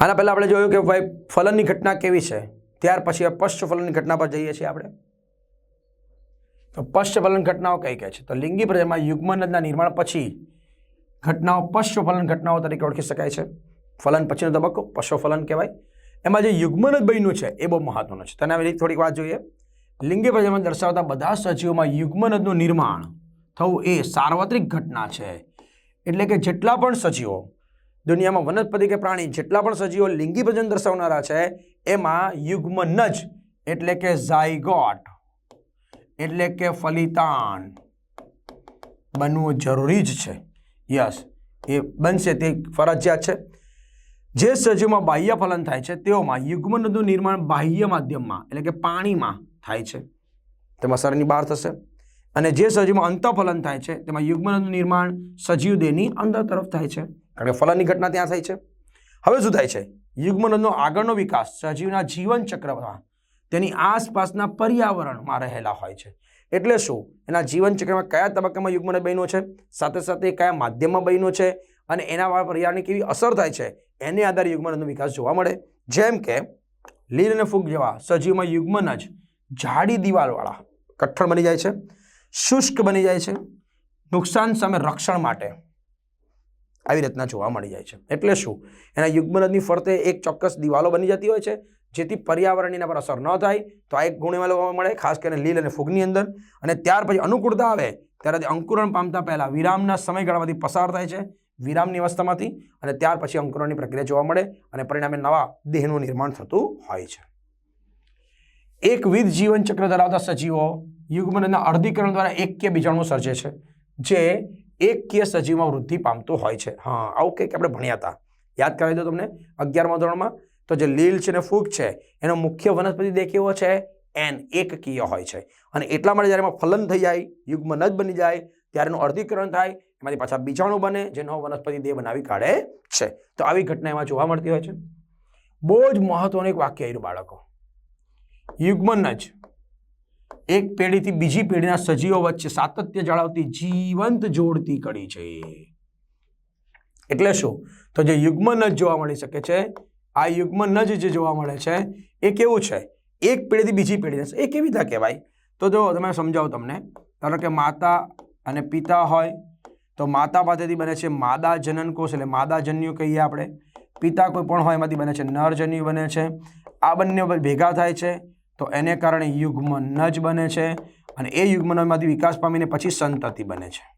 આના પહેલાં આપણે જોયું કે ભાઈ ફલનની ઘટના કેવી છે? ત્યાર પછી પશ્ચ ફલનની ઘટના પર જઈએ છીએ આપણે. તો પશ્ચ ફલન ઘટનાઓ કઈ કઈ છે? તો લિંગી પ્રજનમાં યુગ્મનદના નિર્માણ પછી ઘટનાઓ પશ્ચ ફલન ઘટનાઓ તરીકે ઓળખી શકાય છે. ફલન પછીનો તબક્કો પશ્વ કહેવાય. એમાં જે યુગ્મનદ બન્યું છે એ બહુ મહત્વનું છે. તેના વિશે થોડીક વાત જોઈએ. લિંગી પ્રજામાં દર્શાવતા બધા સજીવોમાં યુગ્મનદનું નિર્માણ થવું એ સાર્વત્રિક ઘટના છે. એટલે કે જેટલા પણ સજીવો દુનિયામાં વનસ્પતિ કે પ્રાણી જેટલા પણ સજીવો લિંગી ભજન દર્શાવનારા છે, એમાં યુગ્મનજ એટલે કે ઝાયગોટ, એટલે કે ફલિતાન બનવું જરૂરી જ છે. યસ, એ બનશે તે ફરજિયાત છે. જે સજીવમાં બાહ્ય ફલન થાય છે, તેઓમાં યુગ્મનદનું નિર્માણ બાહ્ય માધ્યમમાં, એટલે કે પાણીમાં થાય છે. તેમાં શરીરની બહાર થશે. અને જે સજીવમાં અંતઃફલન થાય છે, તેમાં યુગ્મનદનું નિર્માણ સજીવ દેહની અંદર તરફ થાય છે. કારણ કે ફલનની ઘટના ત્યાં થાય છે. હવે શું થાય છે? યુગ્મનદનો આગળનો વિકાસ સજીવના જીવન ચક્રમાં તેની આસપાસના પર્યાવરણમાં રહેલા હોય છે. એટલે શું? એના જીવન ચક્રમાં કયા તબક્કામાં યુગ્મનદ બન્યો છે? સાથે સાથે કયા માધ્યમમાં બન્યો છે? અને એના પર્યાવરણની કેવી અસર થાય છે? એને આધારે યુગ્મનદનો વિકાસ જોવા મળે. જેમ કે લીલ અને ફૂગ જેવા સજીવમાં યુગ્મનજ જાડી દિવાલવાળા કઠણ બની જાય છે. શુષ્ક બની જાય છે. નુકસાન સામે રક્ષણ માટે આવી રીતના જોવા મળી જાય છે. એટલે શું? એના યુગ્મનદની ફરતે એક ચોક્કસ દિવાલો બની જતી હોય છે, જેથી પર્યાવરણ એના પર અસર ન થાય, તો આ એક ગુણ જોવા મળે, ખાસ કરીને લીલ અને ફૂગની અંદર. અને ત્યાર પછી અનુકૂળતા આવે, ત્યારે અંકુરણ પામતા પહેલાં વિરામના સમયગાળામાંથી પસાર થાય છે, વિરામની અવસ્થામાંથી. અને ત્યાર પછી અંકુરણની પ્રક્રિયા જોવા મળે અને પરિણામે નવા દેહનું નિર્માણ થતું હોય છે. એકવિધ જીવનચક્ર ધરાવતા સજીવો યુગ્મનદના અર્ધીકરણ દ્વારા એક કે બીજાણુ સર્જે છે, જે એકકીય સજીવમાં વૃદ્ધિ પામતો હોય છે. હા, આવું કંઈક આપણે ભણ્યા હતા યાદ કરાવી દો તમને અગિયારમા ધોરણમાં? તો જે લીલ છે ને ફૂગ છે, એનો મુખ્ય વનસ્પતિ દેહ કેવો છે, એન એકકીય હોય છે. અને એટલા માટે જ્યારે એમાં ફલન થઈ જાય યુગ્મનદ બની જાય, ત્યારે એનું અર્ધીકરણ થાય, એમાંથી પાછા બીજાણુ બને, જે નવો વનસ્પતિ દેહ બનાવી કાઢે છે. તો આવી ઘટના એમાં જોવા મળતી હોય છે. બહુ જ મહત્વનું એક વાક્ય આવ્યું બાળકો. યુગ્મનજ એક પેઢીથી બીજી પેઢીના સજીવો વચ્ચે સાતત્ય જાળવતી જીવંત જોડતી કડી છે. એટલે શું? તો જે યુગ્મનજ જોવા મળી શકે છે, આ યુગ્મનજ જે જોવા મળે છે, એ કેવું છે? એક પેઢીથી બીજી પેઢી એ કેવી રીતે કહેવાય? તો જો તમે સમજાવું તમને, ધારો કે માતા અને પિતા હોય, તો માતા પાસેથી બને છે માદા જનન કોષ, એટલે માદા જન્યુ કહીએ આપણે. પિતા કોઈ પણ હોય એમાંથી બને છે નરજન્યુ બને છે. આ બંને ભેગા થાય છે. તો એને કારણે યુગ્મ નજ બને છે અને એ યુગ્મનમાંથી વિકાસ પામીને પછી સંતતિ બને છે.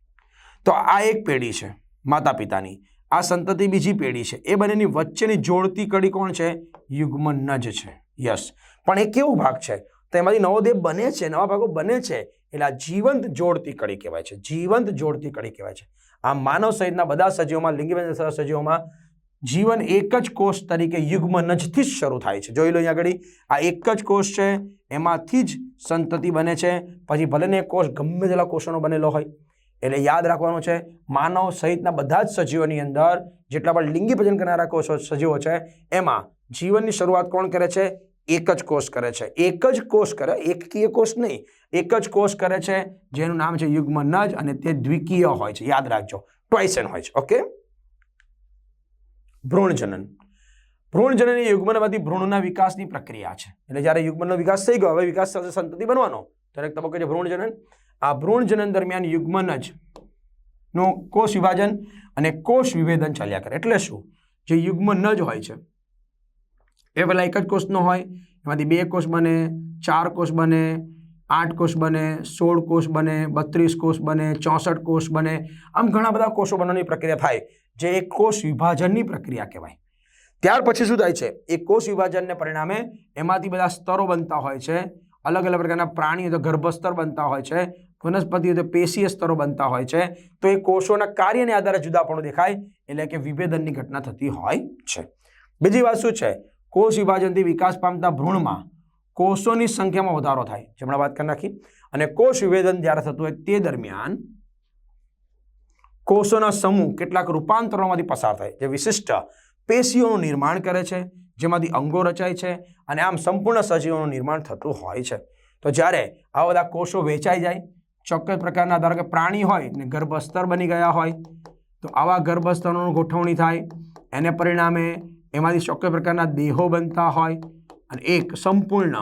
તો આ એક પેઢી છે માતા પિતાની આ સંતતિ બીજી પેઢી છે. એ બંનેની વચ્ચેની જોડતી કડી કોણ છે? યુગ્મ નજ છે. યસ. પણ એ કેવો ભાગ છે? તો એમાંથી નવો દેહ બને છે, નવા ભાગો બને છે, એટલે આ જીવંત જોડતી કડી કહેવાય છે. જીવંત જોડતી કડી કહેવાય છે. આ માનવ સહિતના બધા સજીવોમાં, લિંગી સજીવોમાં જીવન એક જ કોષ તરીકે યુગ્મ નજથી જ શરૂ થાય છે. જોઈ લો અહીંયા આગળ. આ એક જ કોષ છે, એમાંથી જ સંતતિ બને છે. પછી ભલેને કોષ ગમે તેટલા કોષોનો બનેલો હોય, એટલે યાદ રાખવાનું છે, માનવ સહિતના બધા જ સજીવોની અંદર જેટલા પણ લિંગી ભજન કરનારા કોષો, સજીવો છે, એમાં જીવનની શરૂઆત કોણ કરે છે? એક જ કોષ કરે છે. એક જ કોષ કરે, એકકીય કોષ નહીં. એક જ કોષ કરે છે, જેનું નામ છે યુગ્મ નજ અને તે દ્વિકીય હોય છે. યાદ રાખજો. ટ્વાઇસન હોય છે. ઓકે ભ્રૂણજનન. ભ્રૂણજનન એ યુગ્મનમાંથી ભ્રૂણના વિકાસની પ્રક્રિયા છે. એટલે જ્યારે યુગ્મનનો વિકાસ થઈ ગયો, હવે વિકાસ સાથે સંતતિ બનવાનો. દરેક તબક્કે છે ભ્રૂણજનન, આ ભ્રૂણજનન દરમિયાન યુગ્મનજનું કોષ વિભાજન અને કોષ વિભેદન ચાલ્યા કરે. એટલે શું? જે યુગ્મનજ હોય છે. એ પહેલાં એક જ કોષનો હોય, એમાંથી બે કોષ બને, ચાર કોષ બને, આઠ કોષ બને, સોળ કોષ બને, બત્રીસ કોષ બને, ચોસઠ કોષ બને. આમ ઘણા બધા કોષો બનવાની પ્રક્રિયા થાય. જે એક કોષ વિભાજનની પ્રક્રિયા કહેવાય. ત્યાર પછી શું થાય છે? એ કોષ વિભાજનને પરિણામે એમાંથી બધા સ્તરો બનતા હોય છે. અલગ અલગ પ્રકારના પ્રાણીઓ તો ગર્ભસ્તર બનતા હોય છે. વનસ્પતિઓ તો પેશીય સ્તરો બનતા હોય છે. તો એ કોષોના કાર્યને આધારે જુદાપણું દેખાય, એટલે કે વિભેદનની ઘટના થતી હોય છે. બીજી વાત શું છે? કોષ વિભાજનથી વિકાસ પામતા ભ્રૂણમાં કોષોની સંખ્યામાં વધારો થાય. જે હમણાં વાત કરી નાખી. અને કોષ વિભેદન જ્યારે થતું હોય તે દરમિયાન કોષોના સમૂહ કેટલાક રૂપાંતરણોમાંથી પસાર થાય, જે વિશિષ્ટ પેશીઓનું નિર્માણ કરે છે, જેમાંથી અંગો રચાય છે અને આમ સંપૂર્ણ સજીવોનું નિર્માણ થતું હોય છે. તો જ્યારે આ બધા કોષો વેચાઈ જાય, ચોક્કસ પ્રકારના ધારો કે પ્રાણી હોય ને ગર્ભસ્તર બની ગયા હોય, તો આવા ગર્ભસ્તરોની ગોઠવણી થાય, એને પરિણામે એમાંથી ચોક્કસ પ્રકારના દેહો બનતા હોય અને એક સંપૂર્ણ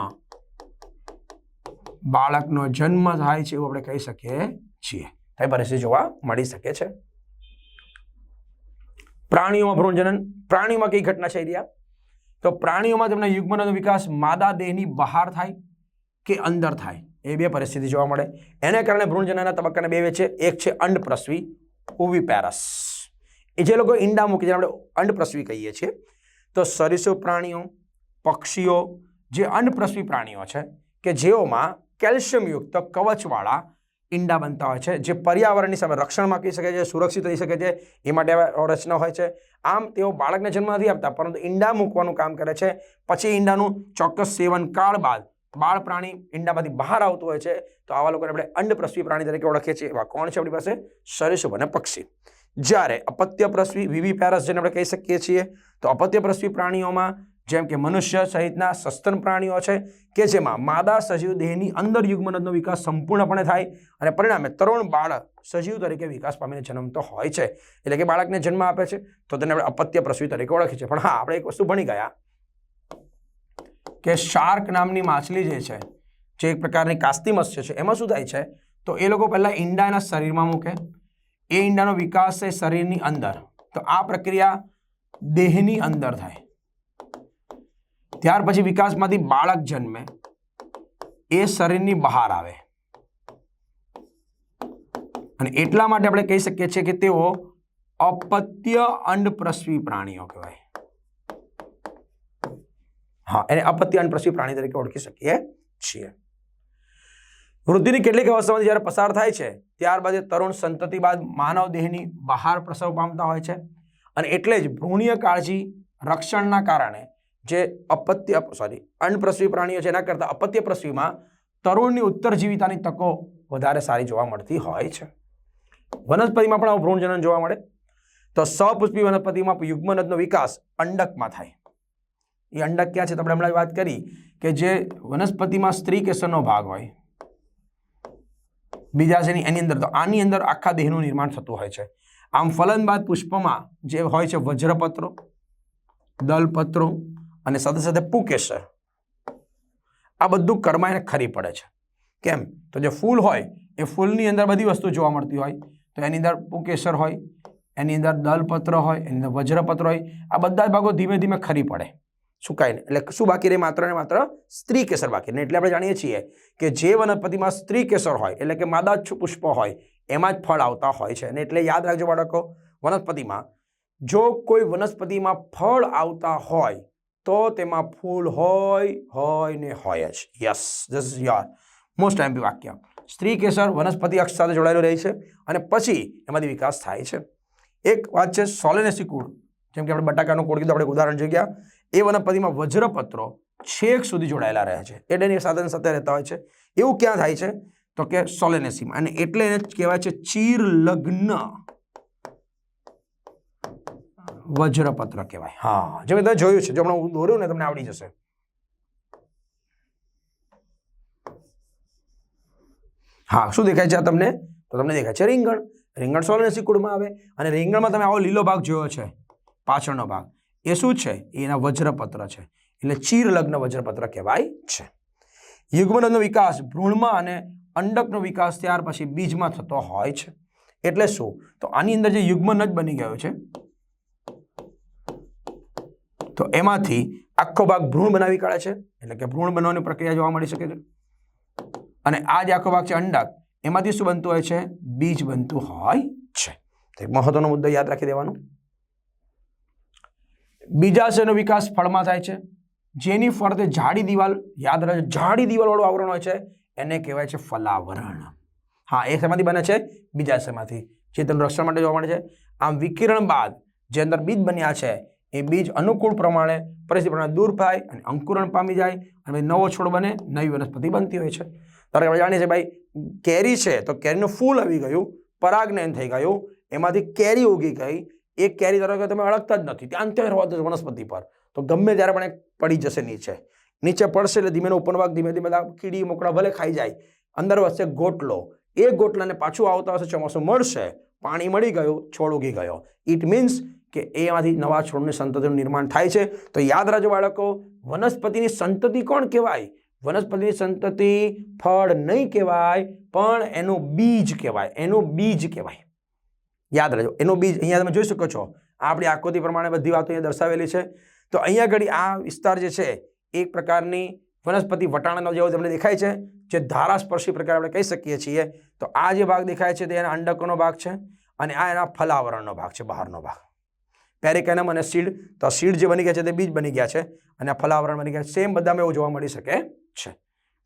બાળકનો જન્મ થાય છે એવું આપણે કહી શકીએ છીએ. તે પરિસ્થિતિ જોવા મળી શકે છે. પ્રાણીઓમાં ભ્રૂણજનન, પ્રાણીઓમાં કઈ ઘટના છે રહ્યા તો પ્રાણીઓમાં તેમના યુગ્મનો વિકાસ માદા દેહની બહાર થાય કે અંદર થાય? એ બે પરિસ્થિતિ જોવા મળે. એને કારણે ભ્રૂણજનનના તબક્કાને બે છે એક છે અંડપ્રસવી પેરસ. એ જે લોકો ઈંડા મૂકે જેને આપણે અંડપ્રસવી કહીએ છીએ, તો સરીસૃપ પ્રાણીઓ, પક્ષીઓ, જે અંડપ્રસવી પ્રાણીઓ છે, કે જેઓમાં કેલ્શિયમયુક્ત કવચવાળા ઈંડા બનતા હોય છે, જે પર્યાવરણની સામે રક્ષણમાં કહી શકે છે, સુરક્ષિત રહી શકે છે, એ માટે રચના હોય છે. આમ તેઓ બાળકને જન્મ નથી આપતા, પરંતુ ઈંડા મૂકવાનું કામ કરે છે. પછી ઈંડાનું ચોક્કસ સેવન કાળ બાદ બાળ પ્રાણી ઈંડામાંથી બહાર આવતું હોય છે, તો આવા લોકોને આપણે અંડપ્રસવી પ્રાણી તરીકે ઓળખીએ છીએ. એવા કોણ છે આપણી પાસે? સરીસૃપ અને પક્ષી. જ્યારે અપત્યપ્રસવી વિવી પેરસ જેને આપણે કહી શકીએ છીએ, તો અપત્યપ્રસવી પ્રાણીઓમાં જેમ કે મનુષ્ય સહિતના સસ્તન પ્રાણીઓ છે કે જેમાં માદા સજીવ દેહની અંદર યુગ્મનદનો વિકાસ સંપૂર્ણપણે થાય અને પરિણામે તરુણ બાળક સજીવ તરીકે વિકાસ પામીને જન્મતો હોય છે. એટલે કે બાળકને જન્મ આપે છે. તો તેને આપણે અપત્ય પ્રસવી તરીકે ઓળખીએ છીએ. પણ હા, આપણે એક વસ્તુ ભણી ગયા કે શાર્ક નામની માછલી જે છે, જે એક પ્રકારની કાસ્તી મત્સ્ય છે, એમાં શું થાય છે? તો એ લોકો પહેલાં ઈંડા એના શરીરમાં મૂકે. એ ઈંડાનો વિકાસ છે શરીરની અંદર. તો આ પ્રક્રિયા દેહની અંદર થાય. ત્યાર પછી વિકાસમાંથી બાળક જન્મે. એ શરીરની બહાર આવે. અને એટલા માટે આપણે કહી શકીએ છીએ કે તેઓ અપત્ય અંડપ્રસવી પ્રાણીઓ કહેવાય. હા, એને અપત્ય અંડપ્રસવી પ્રાણી તરીકે ઓળખી શકીએ છીએ. વૃદ્ધિની કેટલીક અવસ્થામાં જ્યારે પસાર થાય છે, ત્યારબાદ તરુણ સંતતિ બાદ માનવ દેહની બહાર પ્રસવ પામતા હોય છે. અને એટલે જ ભ્રૂણીય કાળજી રક્ષણના કારણે જે અપત્ય સોરી અન્નપ્રસવી પ્રાણીઓ છે, એના કરતાં અપત્ય પ્રસવીમાં તરુણની ઉત્તરજીવિતાની તકો વધારે સારી જોવા મળતી હોય છે. વનસ્પતિમાં પણ આવું ભ્રૂણજનન જોવા મળે. તો સપુષ્પી વનસ્પતિમાં યુગ્મનદનો વિકાસ અંડકમાં થાય. એ અંડક ક્યાં છે? તો આપણે હમણાં વાત કરી કે જે વનસ્પતિમાં સ્ત્રી કેસરનો ભાગ હોય. બીજા છે એની અંદર તો આની અંદર આખા દેહનું નિર્માણ થતું હોય છે. આમ ફલન બાદ પુષ્પમાં જે હોય છે વજ્રપત્રો, દલપત્રો અને સાથે સાથે પુકેસર આ બધું કર્માઈને ખરી પડે છે. કેમ? તો જે ફૂલ હોય, એ ફૂલની અંદર બધી વસ્તુ જોવા મળતી હોય. તો એની અંદર પુકેસર હોય, એની અંદર દલપત્ર હોય, એની અંદર વજ્રપત્ર હોય, આ બધા જ ભાગો ધીમે ધીમે ખરી પડે. સુકાઈને એટલે શું બાકી રહે? માત્ર ને માત્ર સ્ત્રી કેસર બાકી રહે. એટલે આપણે જાણીએ છીએ કે જે વનસ્પતિમાં સ્ત્રી કેસર હોય, એટલે કે માદા પુષ્પ હોય, એમાં જ ફળ આવતા હોય છે. અને એટલે યાદ રાખજો બાળકો વનસ્પતિમાં જો કોઈ વનસ્પતિમાં ફળ આવતા હોય તો તેમાં ફૂલ હોય હોય ને હોય જ. Yes this is your most MP વાક્ય. સ્ત્રી કેસર વનસ્પતિ અક્ષ સાથે જોડાયેલું રહે છે અને પછી એમાંથી વિકાસ થાય છે. એક વાત છે સોલેનેસી કુળ. જેમ કે આપણે બટાકાનું કુળ કીધું, આપણે ઉદાહરણ જોઈ ગયા. એ વનસ્પતિમાં વજ્રપત્રો છેક સુધી જોડાયેલા રહે છે. એટલે એની સાધન સાથે રહેતા હોય છે. એવું ક્યાં થાય છે? તો કે સોલેનેસીમાં અને એટલે એને કહેવાય છે ચીર લગ્ન વજ્રપત્ર કહેવાય. હા, જે તમે જોયું છે, જો હમણાં હું દોર્યું ને તમને આવડી જશે. હા, શું દેખાય છે આ તમને? તો તમને દેખાય છે રીંગણ. રીંગણ સોલેનેસી કુળમાં આવે અને રીંગણમાં તમે આવો લીલો ભાગ જોયો છે, પાછળનો ભાગ. એ શું છે? એના વજ્રપત્ર છે. એટલે ચીર લગ્ન વજ્રપત્ર કહેવાય છે. યુગ્મનનો વિકાસ ભ્રૂણમાં અને અંડકનો વિકાસ ત્યાર પછી બીજમાં થતો હોય છે. એટલે શું? તો આની અંદર જે યુગ્મન જ બની ગયો છે તો એમાંથી આખો ભાગ ભ્રૂણ બનાવી કાઢે છે. એટલે કે ભ્રૂણ બનવાની પ્રક્રિયા જોવા મળી શકે છે. અને આ જે આખો ભાગ છે અંડાક, એમાંથી શું બનતું હોય છે? બીજ બનતું હોય છે. તો એક મહત્વનો મુદ્દો યાદ રાખી દેવાનો. બીજાશયનો વિકાસ ફળમાં થાય છે. જેની ફરતે જાડી દિવાલ, યાદ રાખજો જાડી દિવાલવાળું આવરણ હોય છે. એને કહેવાય છે ફલાવરણ. હા, એ શેમાંથી બને છે? બીજાશયમાંથી. જે તેનું રક્ષણ માટે જોવા મળે છે. આમ વિકિરણ બાદ જે અંદર બીજ બન્યા છે એ બીજ અનુકૂળ પ્રમાણે પરિસ્થિતિ પ્રમાણે દૂર થાય અને અંકુરણ પામી જાય અને નવો છોડ બને, નવી વનસ્પતિ બનતી હોય છે. ત્યારે આપણે જાણીએ છીએ, ભાઈ, કેરી છે તો કેરીનું ફૂલ આવી ગયું, પરાગનયન થઈ ગયું, એમાંથી કેરી ઉગી ગઈ. એ કેરી ધારો કે તમે અળગતા જ નથી, ત્યાં ત્યાં રહેવા વનસ્પતિ પર. તો ગમે ત્યારે પણ પડી જશે નીચે. નીચે પડશે એટલે ધીમે ઉપર ભાગ ધીમે ધીમે કીડી, મોકળા ભલે ખાઈ જાય. અંદર વચ્ચે ગોટલો. એ ગોટલાને પાછું આવતા હશે ચોમાસું મળશે, પાણી મળી ગયું, છોડ ઉગી ગયો. ઇટ મીન્સ કે એમાંથી નવા છોડની સંતતિનું નિર્માણ થાય છે. તો યાદ રાખજો બાળકો, વનસ્પતિની સંતતિ કોણ કહેવાય? વનસ્પતિની સંતતિ ફળ નહીં કહેવાય, પણ એનું બીજ કહેવાય, એનું બીજ કહેવાય. યાદ રાખજો, એનું બીજ અહીંયા તમે જોઈ શકો છો. આપણી આકૃતિ પ્રમાણે બધી વાતો અહીંયા દર્શાવેલી છે. તો અહીંયા ઘડી આ વિસ્તાર જે છે, એક પ્રકારની વનસ્પતિ વટાણાનો જેવો તમને દેખાય છે, જે ધારાસ્પર્શી પ્રકાર આપણે કહી શકીએ છીએ. તો આ જે ભાગ દેખાય છે, તે એના અંડકોનો ભાગ છે અને આ એના ફલાવરણનો ભાગ છે, બહારનો ભાગ. પેરિકેનમ અને સીડ તો સીડ જે બની ગયા છે તે બીજ બની ગયા છે અને આ ફલાવરણ બની ગયા સેમ બધામાં એવું જોવા મળી શકે છે.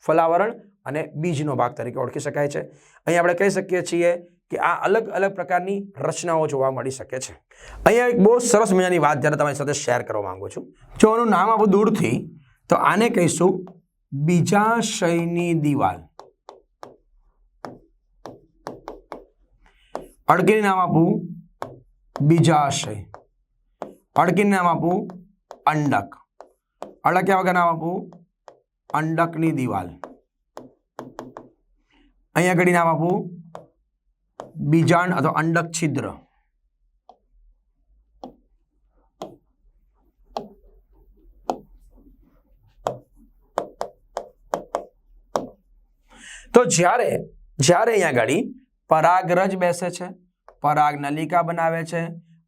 ફલાવરણ અને બીજનો ભાગ તરીકે ઓળખી શકાય છે. અહીં આપણે કહી શકીએ છીએ કે આ અલગ અલગ પ્રકારની રચનાઓ જોવા મળી શકે છે. અહીંયા એક બહુ સરસ મજાની વાત જ્યારે તમારી સાથે શેર કરવા માંગુ છું. જો આનું નામ આપું દૂરથી તો આને કહીશું બીજાશયની દિવાલ. અડકીને નામ આપું બીજાશય અડકીને નામ આપું અંડક. અડક્યા વગર નામ આપું? અંડકની દિવાલ. અહીંયા ઘડી નામ આપું બીજાણ અથવા અંડક છિદ્ર. તો જ્યારે જ્યારે અહીંયા ઘડી પરાગરજ બેસે છે, પરાગ નલિકા બનાવે છે,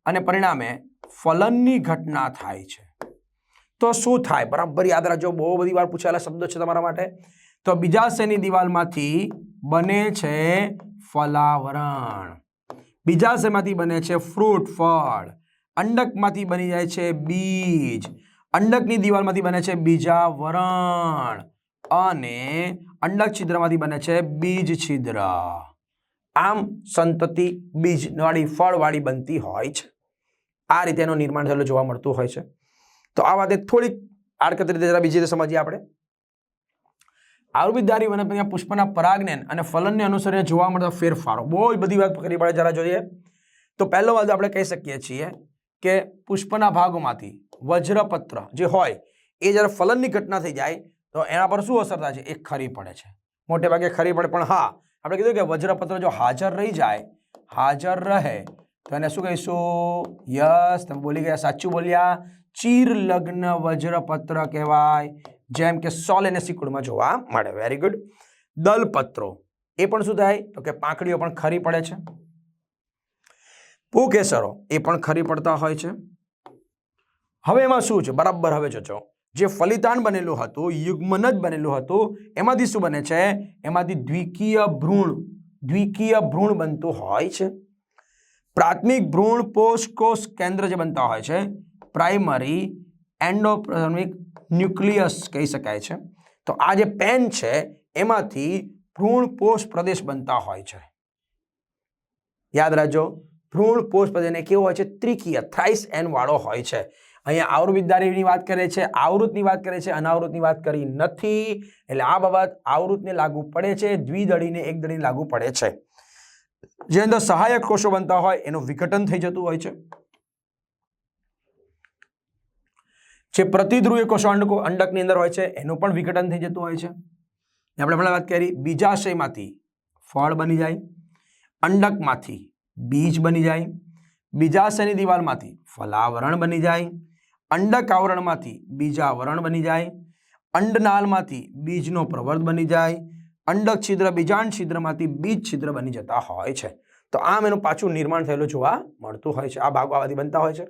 અને પરિણામે ફલનની ઘટના થાય છે. તો શું થાય? બરાબર યાદ રાખજો, બહુ બધી વાર પૂછાયેલા શબ્દો છે તમારા માટે. તો બીજાશયની દિવાલમાંથી બને છે ફલાવરણ? બીજાશયમાંથી બને છે ફ્રૂટ, ફળ? અંડકમાંથી બની જાય છે બીજ. અંડકની દિવાલમાંથી બને છે બીજાવરણ. અને અંડક છિદ્રમાંથી બને છે બીજ છિદ્ર. આમ સંતતિ બીજવાળી ફળવાળી બનતી હોય છે. આ રીતે એનું નિર્માણ થયેલું જોવા મળતું હોય છે. તો આ વાતે થોડીક આડકત રીતે જરા બીજી રીતે સમજીએ આપણે. આયુર્વેદારી વનસ્પતિના પુષ્પના પરાગને અને ફલનને અનુસરીને જોવા મળતા ફેરફારો. બહુ બધી વાત કરી પડે જરા જોઈએ. તો પહેલો વાત આપણે કહી શકીએ છીએ કે પુષ્પના ભાગોમાંથી વજ્રપત્ર જે હોય, એ જ્યારે ફલનની ઘટના થઈ જાય, તો એના પર શું અસર થાય છે? એ ખરી પડે છે. મોટે ભાગે ખરી પડે, પણ હા, આપણે કીધું કે વજ્રપત્ર જો હાજર રહી જાય, હાજર રહે તો એને શું કહીશું? યસ, તમે બોલી ગયા, સાચું બોલ્યા. ચીર લગ્ન વજ્રપત્ર કહેવાય. જેમ કે સોલ અને સિકુડમાં જોવા મળે. Very good દલપત્રો. એ પણ શું થાય? તો કે પાંખડીઓ પણ ખરી પડે છે. પુકેસરો. એ પણ ખરી પડતા હોય છે. હવે એમાં શું છે? બરાબર હવે જોજો. જે ફલિતાન બનેલું હતું, યુગ્મન જ બનેલું હતું, એમાંથી શું બને છે? એમાંથી દ્વિકીય ભ્રૂણ. દ્વિકીય ભ્રૂણ બનતું હોય છે. પ્રાથમિક ભ્રૂણ પોષકોષ કેન્દ્ર જે બનતા હોય છે, પ્રાઇમરી એન્ડોપ્રાથમિક ન્યુક્લિયસ કહી શકાય છે. તો આ જે પેન છે, એમાંથી ભ્રૂણ પોષ પ્રદેશ બનતા હોય છે. યાદ રાખજો, ભ્રૂણ પોષ પ્રદેશ કેવો હોય છે? ત્રિકીય, થ્રાઇસ એન વાળો હોય છે. અહીંયા આવૃતદારીની વાત કરે છે આવૃતની વાત કરે છે અનાવૃતની વાત કરી નથી. એટલે આ બાબત આવૃતને લાગુ પડે છે, દ્વિદળીને એક દળીને લાગુ પડે છે. જે અંદર સહાયક કોષો બનતા હોય, એનું વિઘટન થઈ જતું હોય છે. જે પ્રતિધ્રુવીય કોષો અંડકો, અંડકની અંદર હોય છે, એનું પણ વિઘટન થઈ જતું હોય છે. આપણે હમણાં વાત કરી, બીજાશયમાંથી ફળ બની જાય, અંડકમાંથી બીજ બની જાય, બીજાશયની દિવાલમાંથી ફલાવરણ બની જાય, અંડક આવરણમાંથી બીજાવરણ બની જાય, અંડનાલમાંથી બીજનો પ્રવર્ત બની જાય અંડક છિદ્ર, બીજાંડ છિદ્રમાંથી બીજ છિદ્ર બની જતા હોય છે. તો આમ એનું પાછું નિર્માણ થયેલું જોવા મળતું હોય છે. આ ભાગો આવાથી બનતા હોય છે.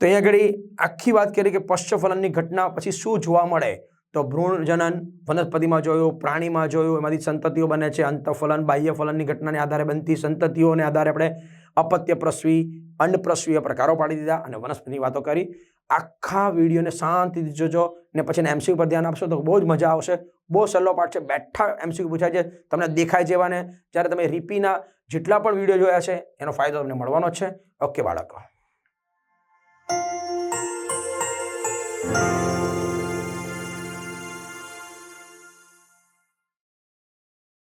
તો અહીંયા આગળ આખી વાત કરી કે પશ્ચફલનની ઘટના પછી શું જોવા મળે? તો ભ્રૂણજનન વનસ્પતિમાં જોયું, પ્રાણીમાં જોયું, એમાંથી સંતતિઓ બને છે. અંતફલન બાહ્ય ફલનની ઘટનાને આધારે બનતી સંતતિઓને આધારે આપણે અપત્ય પ્રસવી અંડપ્રસવીય પ્રકારો પાડી દીધા અને વનસ્પતિની વાતો કરી. આખા વિડીયોને શાંતિથી જોજો ને પછી એમસી ઉપર ધ્યાન આપશો તો બહુ જ મજા આવશે. બહુ સહેલો પાઠ છે. બેઠા એમસીક્યુ પૂછાય છે. તમને દેખાય જેવાને. જ્યારે તમે રીપીના જેટલા પણ વીડિયો જોયા છે, એનો ફાયદો તમને મળવાનો છે. ઓકે, બાળકો.